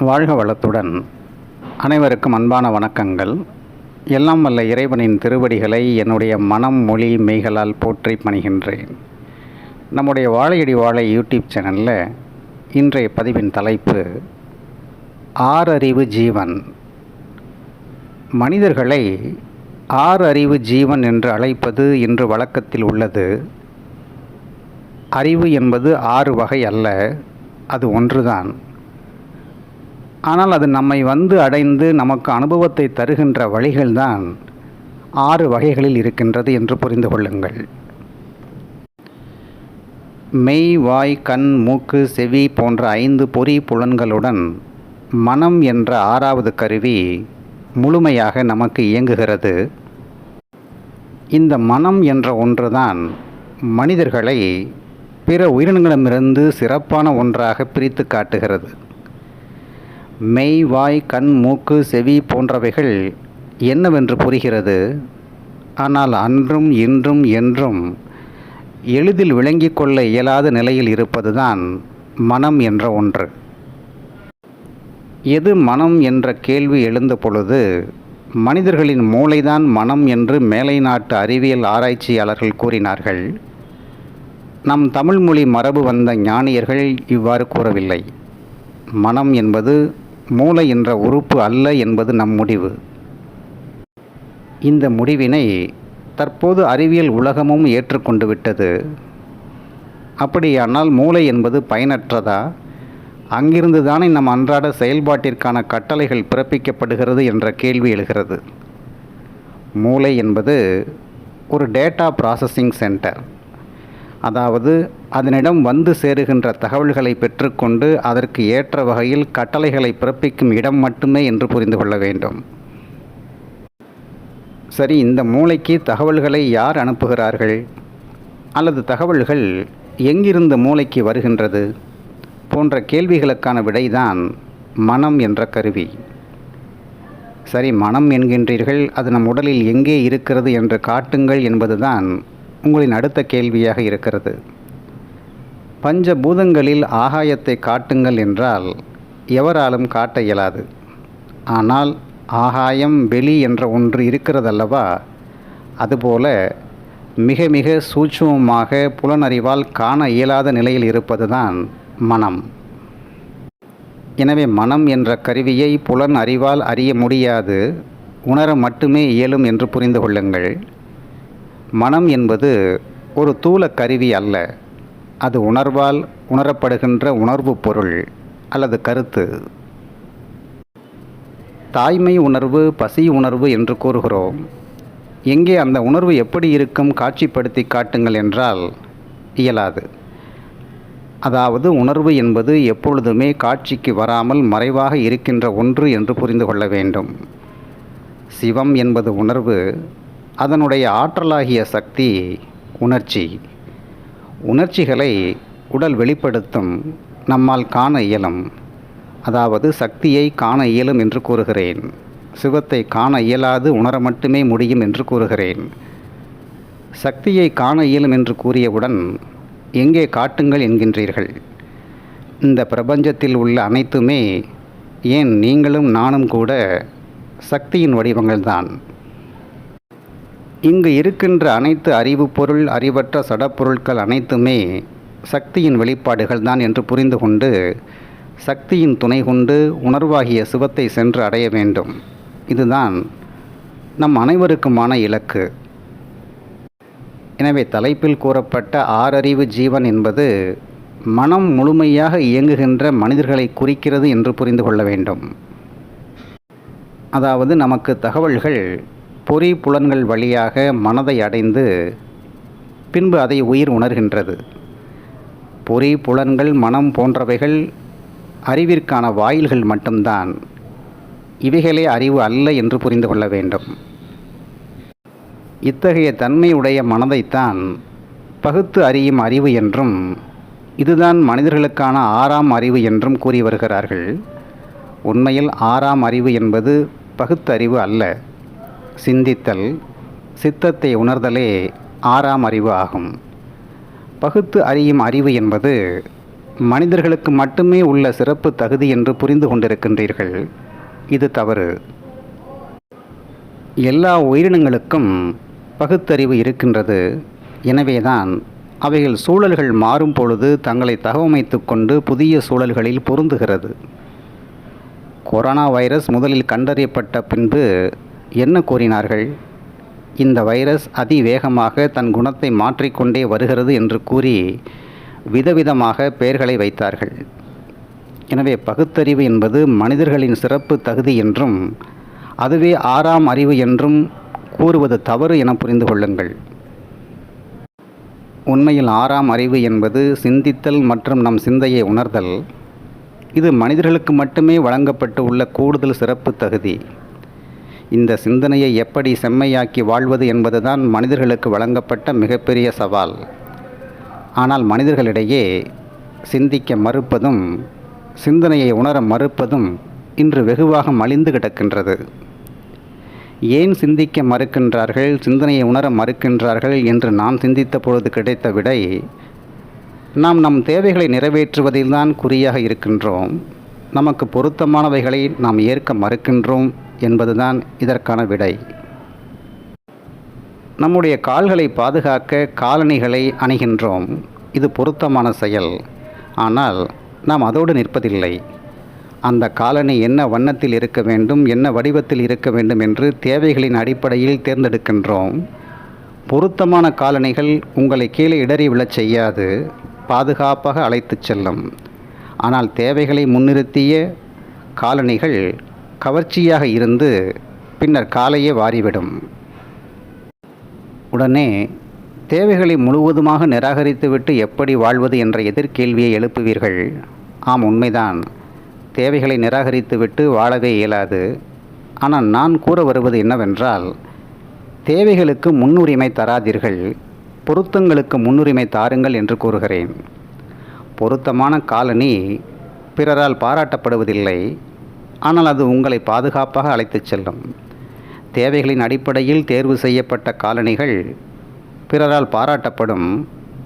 வாழ்க வளத்துடன். அனைவருக்கும் அன்பான வணக்கங்கள். எல்லாம் வல்ல இறைவனின் திருவடிகளை என்னுடைய மனம் மொழி மெய்களால் போற்றி பணிகின்றேன். நம்முடைய வாழையடி வாழை யூடியூப் சேனலில் இன்றைய பதிவின் தலைப்பு ஆறறிவு ஜீவன். மனிதர்களை ஆறு அறிவு ஜீவன் என்று அழைப்பது இன்று வழக்கத்தில் உள்ளது. அறிவு என்பது ஆறு வகை அல்ல அது ஒன்றுதான். ஆனால் அது நம்மை வந்து அடைந்து நமக்கு அனுபவத்தை தருகின்ற வழிகள்தான் ஆறு வகைகளில் இருக்கின்றது என்று புரிந்து கொள்ளுங்கள். மெய் வாய் கண் மூக்கு செவி போன்ற ஐந்து பொறி புலன்களுடன் மனம் என்ற ஆறாவது கருவி முழுமையாக நமக்கு இயங்குகிறது. இந்த மனம் என்ற ஒன்றுதான் மனிதர்களை பிற உயிரினங்களிடமிருந்து சிறப்பான ஒன்றாக பிரித்து காட்டுகிறது. மெய் வாய் கண் மூக்கு செவி போன்றவைகள் என்னவென்று புரிகிறது ஆனால் அன்றும் இன்றும் என்றும் எளிதில் விளங்கிக் கொள்ள இயலாத நிலையில் இருப்பதுதான் மனம் என்ற ஒன்று. எது மனம் என்ற கேள்வி எழுந்த பொழுது மனிதர்களின் மூளைதான் மனம் என்று மேலை நாட்டு அறிவியல் ஆராய்ச்சியாளர்கள் கூறினார்கள். நம் தமிழ்மொழி மரபு வந்த ஞானியர்கள் இவ்வாறு கூறவில்லை. மனம் என்பது மூளை என்ற உறுப்பு அல்ல என்பது நம் முடிவு. இந்த முடிவினை தற்போது அறிவியல் உலகமும் ஏற்றுக்கொண்டு விட்டது. அப்படியானால் மூளை என்பது பயனற்றதா? அங்கிருந்து தானே நம் அன்றாட செயல்பாட்டிற்கான கட்டளைகள் பிறப்பிக்கப்படுகிறது என்ற கேள்வி எழுகிறது. மூளை என்பது ஒரு டேட்டா ப்ராசஸிங் சென்டர். அதாவது அதனிடம் வந்து சேருகின்ற தகவல்களை பெற்றுக்கொண்டு அதற்கு ஏற்ற வகையில் கட்டளைகளை பிறப்பிக்கும் இடம் மட்டுமே என்று புரிந்து கொள்ள வேண்டும். சரி இந்த மூளைக்கு தகவல்களை யார் அனுப்புகிறார்கள்? அல்லது தகவல்கள் எங்கிருந்து மூளைக்கு வருகின்றது? போன்ற கேள்விகளுக்கான விடைதான் மனம் என்ற கருவி. சரி மனம் என்கின்றீர்கள் அது நம் உடலில் எங்கே இருக்கிறது என்று காட்டுங்கள் என்பதுதான் உங்களின் அடுத்த கேள்வியாக இருக்கிறது. பஞ்ச பூதங்களில் ஆகாயத்தை காட்டுங்கள் என்றால் எவராலும் காட்ட இயலாது. ஆனால் ஆகாயம் வெளி என்ற ஒன்று இருக்கிறதல்லவா? அதுபோல மிக மிக சூட்சமமாக புலனறிவால் காண இயலாத நிலையில் இருப்பதுதான் மனம். எனவே மனம் என்ற கருவியை புலன் அறிவால் அறிய முடியாது. உணர மட்டுமே இயலும் என்று புரிந்து கொள்ளுங்கள். மனம் என்பது ஒரு தூல கருவி அல்ல. அது உணர்வால் உணரப்படுகின்ற உணர்வு பொருள் அல்லது கருத்து. தாய்மை உணர்வு பசி உணர்வு என்று கூறுகிறோம். எங்கே அந்த உணர்வு எப்படி இருக்கும் காட்சிப்படுத்தி காட்டுங்கள் என்றால் இயலாது. அதாவது உணர்வு என்பது எப்பொழுதுமே காட்சிக்கு வராமல் மறைவாக இருக்கின்ற ஒன்று என்று புரிந்து கொள்ள வேண்டும். சிவம் என்பது உணர்வு அதனுடைய ஆற்றலாகிய சக்தி உணர்ச்சி. உணர்ச்சிகளை உடல் வெளிப்படுத்தும் நம்மால் காண இயலும். அதாவது சக்தியை காண இயலும் என்று கூறுகிறேன். சிவத்தை காண இயலாது உணர மட்டுமே முடியும் என்று கூறுகிறேன். சக்தியை காண இயலும் என்று கூறியவுடன் எங்கே காட்டுங்கள் என்கின்றீர்கள். இந்த பிரபஞ்சத்தில் உள்ள அனைத்துமே ஏன் நீங்களும் நானும் கூட சக்தியின் வடிவங்கள்தான். இங்கு இருக்கின்ற அனைத்து அறிவு பொருள் அறிவற்ற சடப்பொருட்கள் அனைத்துமே சக்தியின் வெளிப்பாடுகள் தான் என்று புரிந்து கொண்டு சக்தியின் துணை கொண்டு உணர்வாகிய சிவத்தை சென்று அடைய வேண்டும். இதுதான் நம் அனைவருக்குமான இலக்கு. எனவே தலைப்பில் கூறப்பட்ட ஆறறிவு ஜீவன் என்பது மனம் முழுமையாக இயங்குகின்ற மனிதர்களை குறிக்கிறது என்று புரிந்து கொள்ள வேண்டும். அதாவது நமக்கு தகவல்கள் பொறி புலன்கள் வழியாக மனதை அடைந்து பின்பு அதை உயிர் உணர்கின்றது. பொறி புலன்கள் மனம் போன்றவைகள் அறிவிற்கான வாயில்கள் மட்டும்தான். இவைகளே அறிவு அல்ல என்று புரிந்து கொள்ள வேண்டும். இத்தகைய தன்மையுடைய மனதைத்தான் பகுத்து அறியும் அறிவு என்றும் இதுதான் மனிதர்களுக்கான ஆறாம் அறிவு என்றும் கூறி வருகிறார்கள். உண்மையில் ஆறாம் அறிவு என்பது பகுத்தறிவு அல்ல. சிந்தித்தல் சித்தத்தை உணர்தலே ஆறாம் அறிவு ஆகும். பகுத்து அறியும் அறிவு என்பது மனிதர்களுக்கு மட்டுமே உள்ள சிறப்பு தகுதி என்று புரிந்து கொண்டிருக்கின்றீர்கள். இது தவறு. எல்லா உயிரினங்களுக்கும் பகுத்தறிவு இருக்கின்றது. எனவேதான் அவைகள் சூழல்கள் மாறும் பொழுது தங்களை தகவமைத்து கொண்டு புதிய சூழல்களில் பொருந்துகிறது. கொரோனா வைரஸ் முதலில் கண்டறியப்பட்ட பின்பு என்ன கூறினார்கள்? இந்த வைரஸ் அதிவேகமாக தன் குணத்தை மாற்றிக்கொண்டே வருகிறது என்று கூறி விதவிதமாக பெயர்களை வைத்தார்கள். எனவே பகுத்தறிவு என்பது மனிதர்களின் சிறப்பு தகுதி என்றும் அதுவே ஆறாம் அறிவு என்றும் கூறுவது தவறு என புரிந்து கொள்ளுங்கள். உண்மையில் ஆறாம் அறிவு என்பது சிந்தித்தல் மற்றும் நம் சிந்தையை உணர்தல். இது மனிதர்களுக்கு மட்டுமே வழங்கப்பட்டு உள்ள கூடுதல் சிறப்பு தகுதி. இந்த சிந்தனையை எப்படி செம்மையாக்கி வாழ்வது என்பதுதான் மனிதர்களுக்கு வழங்கப்பட்ட மிகப்பெரிய சவால். ஆனால் மனிதர்களிடையே சிந்திக்க மறுப்பதும் சிந்தனையை உணர மறுப்பதும் இன்று வெகுவாக மலிந்து கிடக்கின்றது. ஏன் சிந்திக்க மறுக்கின்றார்கள் சிந்தனையை உணர மறுக்கின்றார்கள் என்று நான் சிந்தித்த பொழுது கிடைத்த விடை நாம் நம் தேவைகளை நிறைவேற்றுவதில்தான் குறியாக இருக்கின்றோம். நமக்கு பொருத்தமானவைகளை நாம் ஏற்க மறுக்கின்றோம் என்பதுதான் இதற்கான விடை. நம்முடைய கால்களை பாதுகாக்க காலணிகளை அணிகின்றோம். இது பொருத்தமான செயல். ஆனால் நாம் அதோடு நிற்பதில்லை. அந்த காலணி என்ன வண்ணத்தில் இருக்க வேண்டும் என்ன வடிவத்தில் இருக்க வேண்டும் என்று தேவைகளின் அடிப்படையில் தேர்ந்தெடுக்கின்றோம். பொருத்தமான காலணிகள் உங்களை கீழே இடறி விழச் செய்யாது. பாதுகாப்பாக அழைத்துச் செல்லும். ஆனால் தேவைகளை முன்னிறுத்திய காலணிகள் கவர்ச்சியாக இருந்து பின்னர் காலையே வாரிவிடும். உடனே தேவைகளை முழுவதுமாக நிராகரித்துவிட்டு எப்படி வாழ்வது என்ற எதிர்கேள்வியை எழுப்புவீர்கள்? ஆம் உண்மைதான். தேவைகளை நிராகரித்துவிட்டு வாழவே இயலாது. ஆனால் நான் கூற வருவது என்னவென்றால் தேவைகளுக்கு முன்னுரிமை தராதீர்கள் பொருத்தங்களுக்கு முன்னுரிமை தாருங்கள் என்று கூறுகிறேன். பொருத்தமான காலனி பிறரால் பாராட்டப்படுவதில்லை. ஆனால் அது உங்களை பாதுகாப்பாக அழைத்துச் செல்லும். தேவைகளின் அடிப்படையில் தேர்வு செய்யப்பட்ட காலணிகள் பிறரால் பாராட்டப்படும்.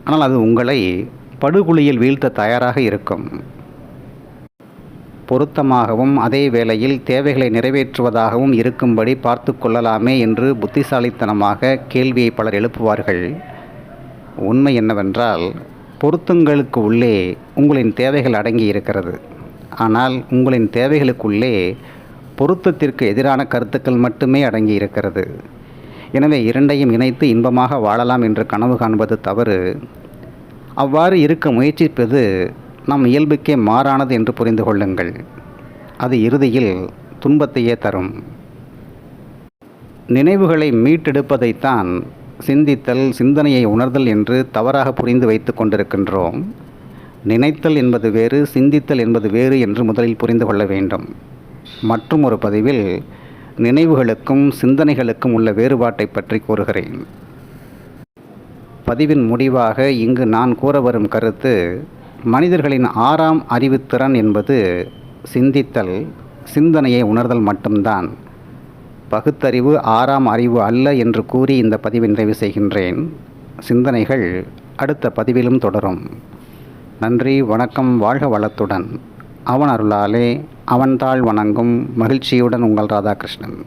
ஆனால் அது உங்களை படுகுழியில் வீழ்த்த தயாராக இருக்கும். பொருத்தமாகவும் அதே வேளையில் தேவைகளை நிறைவேற்றுவதாகவும் இருக்கும்படி பார்த்து கொள்ளலாமே என்று புத்திசாலித்தனமாக கேள்வியை பலர் எழுப்புவார்கள். உண்மை என்னவென்றால் பொருத்தங்களுக்கு உள்ளே உங்களின் தேவைகள் அடங்கி இருக்கிறது. ஆனால் உங்களின் தேவைகளுக்குள்ளே பொருத்தத்திற்கு எதிரான கருத்துக்கள் மட்டுமே அடங்கி இருக்கிறது. எனவே இரண்டையும் இணைத்து இன்பமாக வாழலாம் என்று கனவு காண்பது தவறு. அவ்வாறு இருக்க முயற்சிப்பது நம் இயல்புக்கே மாறானது என்று புரிந்து கொள்ளுங்கள். அது இறுதியில் துன்பத்தையே தரும். நினைவுகளை மீட்டெடுப்பதைத்தான் சிந்தித்தல் சிந்தனையை உணர்தல் என்று தவறாக புரிந்து வைத்து கொண்டிருக்கின்றோம். நினைத்தல் என்பது வேறு சிந்தித்தல் என்பது வேறு என்று முதலில் புரிந்து கொள்ள வேண்டும். மற்றும் ஒரு பதிவில் நினைவுகளுக்கும் சிந்தனைகளுக்கும் உள்ள வேறுபாட்டை பற்றி கூறுகிறேன். பதிவின் முடிவாக இங்கு நான் கூற வரும் கருத்து மனிதர்களின் ஆறாம் அறிவுத்திறன் என்பது சிந்தித்தல் சிந்தனையை உணர்தல் மட்டும்தான். பகுத்தறிவு ஆறாம் அறிவு அல்ல என்று கூறி இந்த பதிவை நிறைவு செய்கின்றேன். சிந்தனைகள் அடுத்த பதிவிலும் தொடரும். நன்றி வணக்கம் வாழ்க வளத்துடன். அவன் அருளாலே அவன்தாள் வணங்கும் மகிழ்ச்சியுடன் உங்கள் ராதாகிருஷ்ணன்.